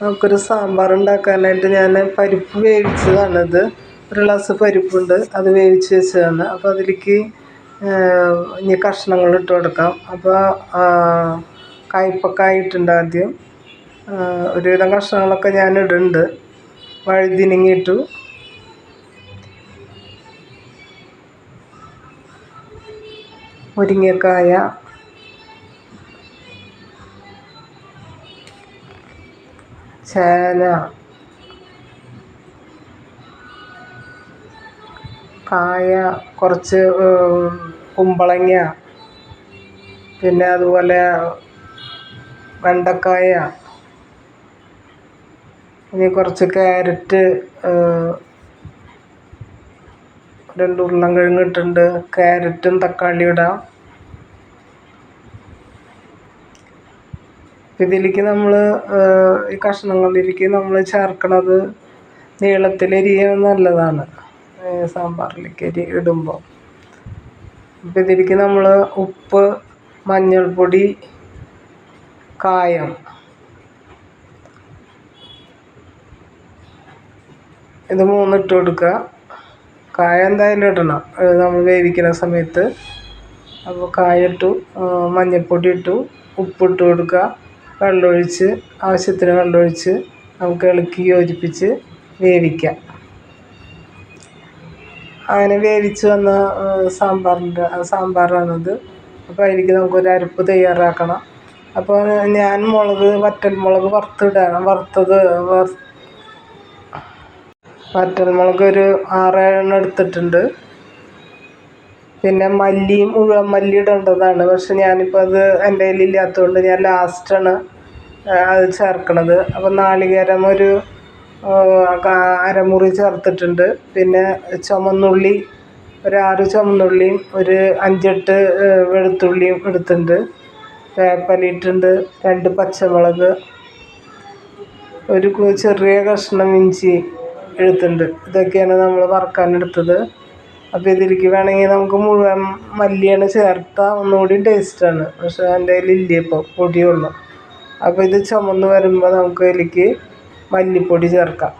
നമുക്കൊരു സാമ്പാർ ഉണ്ടാക്കാനായിട്ട് ഞാൻ പരിപ്പ് വേവിച്ചതാണത് ഒരു ഗ്ലാസ് പരിപ്പുണ്ട് അത് വേവിച്ച് വെച്ചതാണ്. അപ്പോൾ അതിലേക്ക് ഇനി കഷ്ണങ്ങൾ ഇട്ട് കൊടുക്കാം. അപ്പോൾ കയ്പക്ക ഇട്ടിട്ടുണ്ട് ആദ്യം. ഒരുവിധം കഷ്ണങ്ങളൊക്കെ ഞാൻ ഇടുന്നുണ്ട്. വഴുതിനങ്ങി ഇട്ടു മുരിങ്ങക്കായ ചേന കായ കുറച്ച് കുമ്പളങ്ങ പിന്നെ അതുപോലെ വെണ്ടക്കായ ഇനി കുറച്ച് ക്യാരറ്റ് രണ്ട് ഉരുളൻകിഴങ്ങ് ഇട്ടിട്ടുണ്ട്. ക്യാരറ്റും തക്കാളിയും ഇടാം. ഇതിലേക്ക് നമ്മൾ ഈ കഷ്ണങ്ങളിലേക്ക് നമ്മൾ ചേർക്കണത് നീളത്തിലരിയണത് നല്ലതാണ്. സാമ്പാറിലേക്ക് അരി ഇടുമ്പോൾ അപ്പോൾ ഇതിലേക്ക് നമ്മൾ ഉപ്പ് മഞ്ഞൾപ്പൊടി കായം ഇത് മൂന്ന് ഇട്ട് കൊടുക്കുക. കായം എന്തായാലും ഇടണം. നമ്മൾ വേവിക്കുന്ന സമയത്ത്. അപ്പോൾ കായ ഇട്ടു മഞ്ഞൾപ്പൊടി ഇട്ടു ഉപ്പിട്ട് കൊടുക്കുക. വെള്ളമൊഴിച്ച് ആവശ്യത്തിന് വെള്ളമൊഴിച്ച് നമുക്ക് ഇളക്കി യോജിപ്പിച്ച് വേവിക്കാം. അങ്ങനെ വേവിച്ച് വന്ന സാമ്പാറിന്റെ സാമ്പാറാണത്. അപ്പോൾ അതിലേക്ക് നമുക്കൊരു അരപ്പ് തയ്യാറാക്കണം. അപ്പോൾ ഞാൻ മുളക് വറ്റൽമുളക് വറുത്തിടണം. വറുത്തത് വറ്റൽ വറ്റൽമുളക് ഒരു ആറേഴെണ്ണം എടുത്തിട്ടുണ്ട്. പിന്നെ മല്ലിയും മുഴുവൻ മല്ലി ഇടേണ്ടതാണ്. പക്ഷെ ഞാനിപ്പോൾ അത് എന്റെ കയ്യിൽ ഇല്ലാത്തതുകൊണ്ട് ഞാൻ ലാസ്റ്റാണ് അത് ചേർക്കണത്. അപ്പോൾ നാളികേരം ഒരു അരമുറി ചേർത്തിട്ടുണ്ട്. പിന്നെ ചുമന്നുള്ളി ഒരു ആറ് ചുമന്നുള്ളിയും ഒരു അഞ്ചെട്ട് വെളുത്തുള്ളിയും എടുത്തിട്ടുണ്ട്. വേപ്പലിട്ടുണ്ട് രണ്ട് പച്ചമുളക് ഒരു ചെറിയ കഷ്ണം ഇഞ്ചി എടുത്തിട്ടുണ്ട്. ഇതൊക്കെയാണ് നമ്മൾ വറുക്കാൻ എടുത്തത് അപ്പോൾ ഇതിലേക്ക് വേണമെങ്കിൽ നമുക്ക് മുഴുവൻ മല്ലിയാണ് ചേർത്താൽ ഒന്നുകൂടി ടേസ്റ്റാണ് പക്ഷേ എന്റെ കയ്യിൽ ഇല്ല ഇപ്പോൾ പൊടിയുള്ളൂ. അപ്പോൾ ഇത് ചുമന്ന് വരുമ്പോൾ നമുക്ക് ഇതിലേക്ക് മല്ലിപ്പൊടി ചേർക്കാം.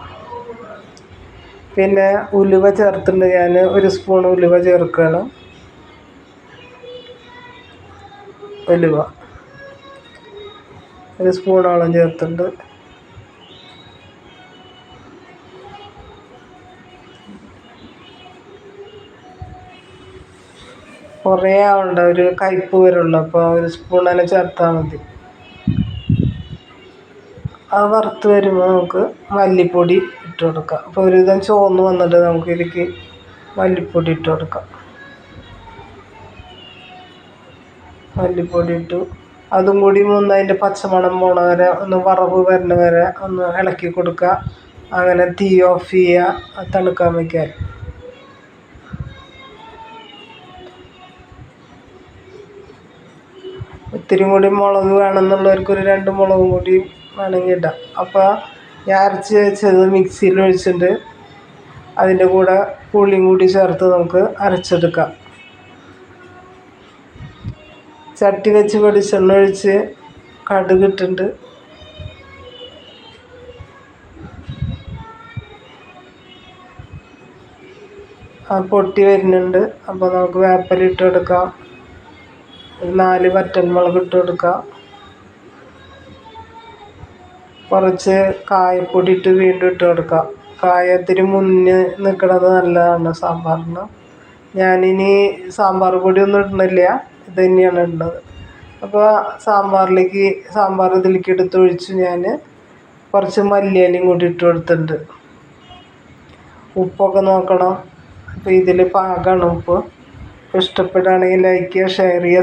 പിന്നെ ഉലുവ ചേർത്തിട്ടുണ്ട്. ഞാൻ ഒരു സ്പൂൺ ഉലുവ ചേർക്കുകയാണ്. ഉലുവ. ഒരു സ്പൂണോളം ചേർത്തിട്ടുണ്ട്. കുറേ ആവണ്ട ഒരു കയ്പ്പ് വരുള്ളൂ അപ്പോൾ ഒരു സ്പൂൺ തന്നെ ചേർത്താൽ മതി. അത് വറുത്ത് വരുമ്പോൾ നമുക്ക് മല്ലിപ്പൊടി ഇട്ട് കൊടുക്കാം. അപ്പോൾ ഒരുവിധം ചോന്ന് വന്നിട്ട് നമുക്ക് ഇതിലേക്ക് മല്ലിപ്പൊടി ഇട്ട് കൊടുക്കാം. മല്ലിപ്പൊടി ഇട്ടു. അതും കൂടി ഒന്ന് അതിന്റെ പച്ചമണം പോണ വരെ ഒന്ന് വറവ് വരുന്ന വരെ ഒന്ന് ഇളക്കി കൊടുക്കുക. അങ്ങനെ തീ ഓഫ് ചെയ്യുക. തണുക്കാൻ വയ്ക്കാൻ ഇത്തിരി കൂടി മുളക് വേണമെന്നുള്ളവർക്ക് ഒരു രണ്ട് മുളകും കൂടി വേണമെങ്കിൽ ഇടാം. അപ്പോൾ ഞാൻ അരച്ച് വെച്ചത് മിക്സിയിൽ ഒഴിച്ചിട്ട് അതിന്റെ കൂടെ പുളിയും കൂടി ചേർത്ത് നമുക്ക് അരച്ചെടുക്കാം. ചട്ടി വെച്ച് വെളിച്ചെണ്ണ ഒഴിച്ച് കടുക് ഇട്ടിട്ടുണ്ട് പൊട്ടി വരുന്നുണ്ട്. അപ്പോൾ നമുക്ക് വേപ്പലിട്ട് കൊടുക്കാം ഒരു നാല് വറ്റൽമുളക് ഇട്ട് കൊടുക്കുക കുറച്ച് കായപ്പൊടി ഇട്ട് വീണ്ടും ഇട്ട് കൊടുക്കുക കായത്തിന് മുന്നേ നിൽക്കുന്നത് നല്ലതാണ് സാമ്പാറിന്. ഞാനിനി സാമ്പാർ പൊടി ഒന്നും ഇടുന്നില്ല. ഇത് തന്നെയാണ് ഇടുന്നത്. അപ്പോൾ സാമ്പാറിലേക്ക് സാമ്പാർ ഇതിലേക്ക് എടുത്ത് ഒഴിച്ച് ഞാൻ കുറച്ച് മല്ലിയിലയും കൂടി ഇട്ട് കൊടുത്തിട്ടുണ്ട്. ഉപ്പൊക്കെ നോക്കണം. അപ്പോൾ ഇതിൽ പാകമാണ് ഉപ്പ്. ഇഷ്ടപ്പെടുകയാണെങ്കിൽ ലൈക്ക് ചെയ്യുക ഷെയർ ചെയ്യുക